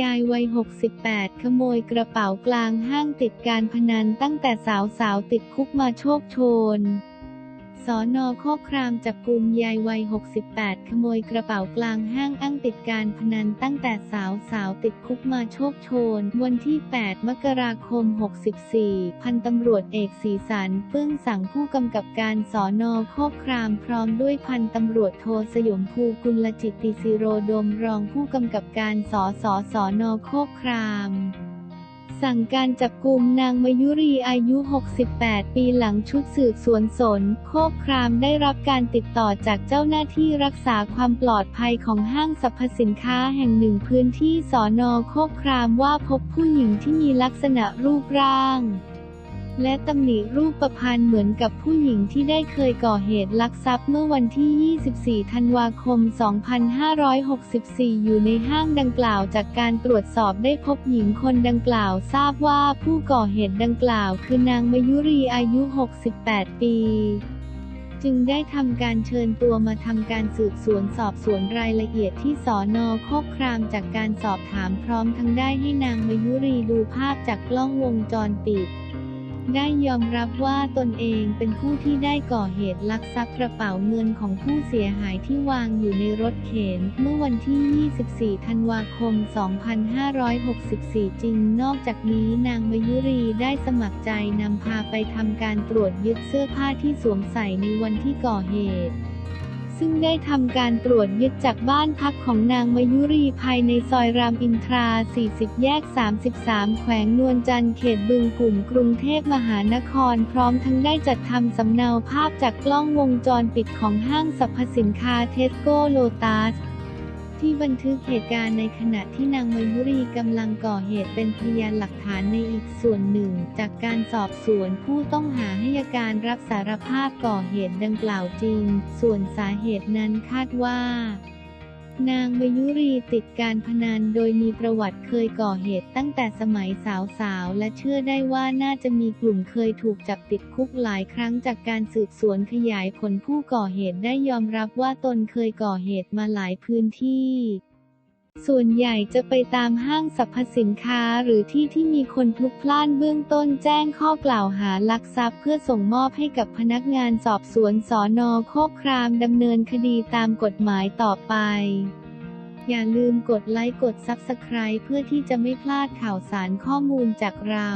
ยายวัย 68 ขโมยกระเป๋ากลางห้างติดการพนันตั้งแต่สาวสาวๆติดคุกมาโชคโชน สอนอโคครามจับกลุ่มยายวัย 68 ขโมยกระเป๋ากลางห้างอ้างติดการพนันตั้งแต่สาวสาวติดคุกมาโชคโชน วันที่ 8 มกราคม 64 พันตำรวจเอกศรีสันเฟื่องสั่งผู้กำกับการสอนอโคครามพร้อมด้วยพันตำรวจโทสยมภูกุลจิตติสิโรดมรองผู้กำกับการสอสอสอนอโคคราม สั่งการจับกลุ่มนางมายุรีอายุ 68 ปีหลังชุดสืบสวนสน โคกครามได้รับการติดต่อจากเจ้าหน้าที่รักษาความปลอดภัยของห้างสรรพสินค้าแห่งหนึ่งพื้นที่สอนอโคกครามว่าพบผู้หญิงที่มีลักษณะรูปร่าง และตำหนิรูปประพันธ์เหมือนกับผู้หญิงที่ได้เคยก่อเหตุลักทรัพย์เมื่อวันที่ 24 ธันวาคม 2564 อยู่ในห้างดังกล่าวจากการตรวจสอบได้พบหญิงคนดังกล่าวทราบว่าผู้ก่อเหตุดังกล่าว คือนางมยุรีอายุ 68 ปีจึงได้ทำการเชิญตัวมาทำการสืบสวนสอบสวนรายละเอียดที่สอนอโคกครามจากการสอบถามพร้อมทั้งได้ให้นางมยุรีดูภาพจากกล้องวงจรปิด ได้ยอมรับว่าตนเองเป็นผู้ที่ได้ก่อเหตุลักทรัพย์กระเป๋าเงินของผู้เสียหายที่วางอยู่ในรถเข็นเมื่อวันที่ 24 ธันวาคม 2564 จริง นอกจากนี้นางมยุรีได้สมัครใจนำพาไปทำการตรวจยึดเสื้อผ้าที่สวมใส่ในวันที่ก่อเหตุ ซึ่งได้ทำการตรวจยึดจากบ้านพักของนางมายุรีภายในซอยรามอินทรา 40 แยก 33 แขวงนวลจันทร์เขตบึงกลุ่มกรุงเทพมหานคร พร้อมทั้งได้จัดทำสำเนาภาพจากกล้องวงจรปิดของห้างสรรพสินค้าเทสโก้โลตัส ที่บันทึกเหตุการณ์ในขณะที่นางมยุรีกำลังก่อเหตุเป็นพยานหลักฐานในอีกส่วนหนึ่ง จากการสอบสวนผู้ต้องหาให้การรับสารภาพก่อเหตุดังกล่าวจริง ส่วนสาเหตุนั้นคาดว่า นางมยุรีติดการพนันโดยมีประวัติเคยก่อเหตุตั้งแต่สมัยสาวๆ และเชื่อได้ว่าน่าจะมีกลุ่มเคยถูกจับติดคุกหลายครั้งจากการสืบสวนขยายผลผู้ก่อเหตุได้ยอมรับว่าตนเคยก่อเหตุมาหลายพื้นที่ ส่วนใหญ่จะไปตามห้างสรรพสินค้าหรือที่ที่มีคนพลุกพล่านเบื้องต้นแจ้งข้อกล่าวหาลักทรัพย์ เพื่อส่งมอบให้กับพนักงานสอบสวนสอนอโคกครามดำเนินคดีตามกฎหมายต่อไป อย่าลืมกดไลค์กดซับสไคร b e เพื่อที่จะไม่พลาดข่าวสารข้อมูลจากเรา